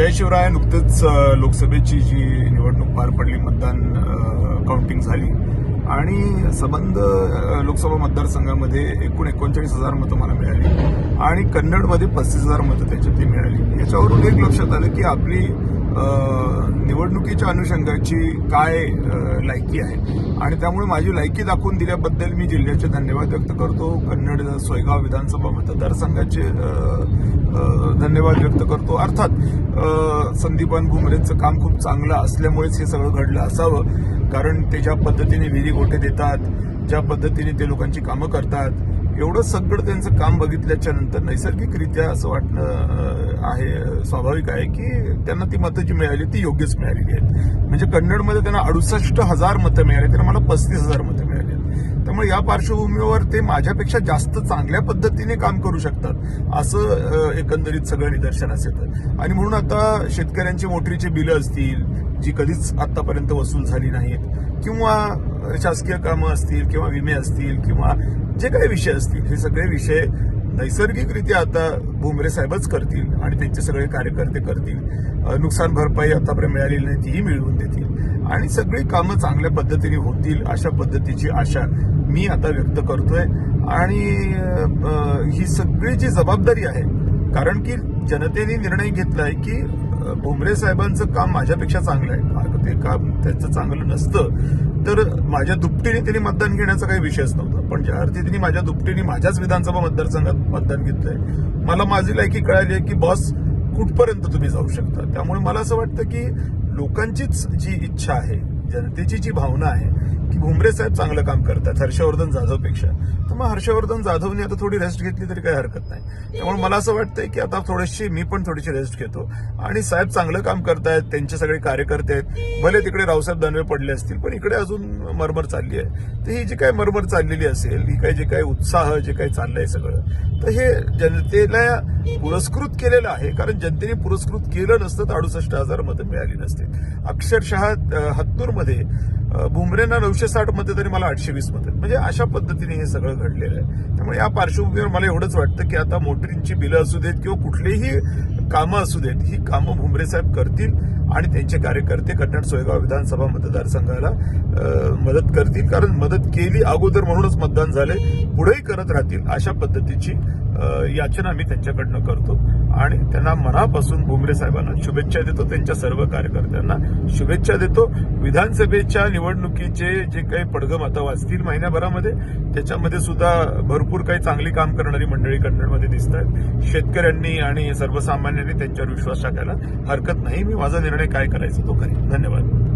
जय शिवराय नुकतेच लोकसभेची जी निवडणूक पार पडली मतदान काउंटिंग झाली. आणि संबंध लोकसभा मतदारसंघामध्ये एकूण एकोणचाळीस हजार मतं मला मिळाली. आणि कन्नडमध्ये पस्तीस हजार मतं त्याच्यातली मिळाली. याच्यावरून एक लक्षात आलं की आपली निवडणुकीच्या अनुषंगाची काय लायकी आहे. आणि त्यामुळे माझी लायकी दाखवून दिल्याबद्दल मी जिल्ह्याचे धन्यवाद व्यक्त करतो. कन्नड सोयगाव विधानसभा मतदारसंघाचे धन्यवाद व्यक्त करतो. अर्थात संदीपान भुमरेंचं काम खूप चांगलं असल्यामुळेच हे सगळं घडलं असावं. कारण ते ज्या पद्धतीने विहिरी गोठे देतात ज्या पद्धतीने ते लोकांची कामं करतात एवढं सगळं त्यांचं काम बघितल्याच्या नंतर नैसर्गिकरित्या असं वाटणं आहे स्वाभाविक आहे की त्यांना ती मतं जी मिळाली ती योग्यच मिळालेली आहेत. म्हणजे कन्नडमध्ये त्यांना अडुसष्ट हजार मतं मिळाली तर मला पस्तीस हजार मतं मिळाली. त्यामुळे या पार्श्वभूमीवर ते माझ्यापेक्षा जास्त चांगल्या पद्धतीने काम करू शकतात असं एकंदरीत सगळं निदर्शनास येतं. आणि म्हणून आता शेतकऱ्यांची मोटरीची बिलं असतील जी कधीच आतापर्यंत वसूल झाली नाहीत किंवा शासकीय कामं असतील किंवा विमे असतील किंवा जे काही विषय असतील हे सगळे विषय नैसर्गिकरित्या आता भुमरे साहेबच करतील आणि त्यांचे सगळे कार्यकर्ते करतील. नुकसान भरपाई आतापर्यंत मिळालेली नाही तीही मिळवून देतील. आणि सगळी कामं चांगल्या पद्धतीने होतील अशा पद्धतीची आशा मी आता व्यक्त करतोय. आणि ही सगळी जी जबाबदारी आहे कारण की जनतेने निर्णय घेतलाय की भुमरे साहेबांचं काम माझ्यापेक्षा चांगलं आहे. ते काम त्यांचं चांगलं नसतं. तर माझ्या दुपटीने त्यांनी मतदान घेण्याचा काही विषयच नव्हता. पण ज्या अर्थी त्यांनी माझ्या दुपटीने माझ्याच विधानसभा मतदारसंघात मतदान घेतलंय मला माझी लायकी कळाली आहे की बॉस कुठपर्यंत तुम्ही जाऊ शकता? त्यामुळे मला असं वाटतं की लोकांचीच जी इच्छा आहे जनतेची जी भावना आहे की भुमरे साहेब चांगलं काम करतात हर्षवर्धन जाधवपेक्षा. तर मग हर्षवर्धन जाधवने आता थोडी रेस्ट घेतली तरी काही हरकत नाही. त्यामुळे मला असं वाटतंय की आता थोडीशी मी पण थोडीशी रेस्ट घेतो. आणि साहेब चांगलं काम करतायत त्यांचे सगळे कार्यकर्ते आहेत. भले तिकडे रावसाहेब दानवे पडले असतील पण इकडे अजून मरमर चालली आहे. तर ही जी काही मरमर चाललेली असेल ही काही जे काही उत्साह जे काही चाललंय सगळं तर हे जनतेला पुरस्कृत केलेलं आहे. कारण जनतेने पुरस्कृत केलं नसतं तर अडुसष्ट हजार मतं मिळाली नसते. अक्षरशः हत्तूरमध्ये बुमरेंना नऊशे साठ मतं तरी मला आठशे वीस मतं. म्हणजे अशा पद्धतीने हे सगळं घडलेलं आहे. त्यामुळे या पार्श्वभूमीवर मला एवढंच वाटतं की आता मोटरींची बिलं असू देत किंवा कुठलेही कामं असू देत ही कामं भुमरे साहेब करतील आणि त्यांचे कार्यकर्ते कन्नड सोयगाव विधानसभा मतदारसंघाला मदत करतील. कारण मदत केली अगोदर म्हणूनच मतदान झाले पुढेही करत राहतील अशा पद्धतीची याचना मी त्यांच्याकडनं करतो. आणि त्यांना मनापासून भुमरे साहेबांना शुभेच्छा देतो त्यांच्या सर्व कार्यकर्त्यांना शुभेच्छा देतो. विधानसभेच्या निवडणुकीचे जे काही पडगम आता वाचतील महिन्याभरामध्ये त्याच्यामध्ये सुद्धा भरपूर काही चांगली काम करणारी मंडळी कन्नडमध्ये दिसत आहेत शेतकऱ्यांनी आणि सर्वसामान्य सर्वसामान्यांनी त्यांच्यावर विश्वास टाकायला हरकत नाही. मी माझा निर्णय काय करायचा तो करेन. धन्यवाद.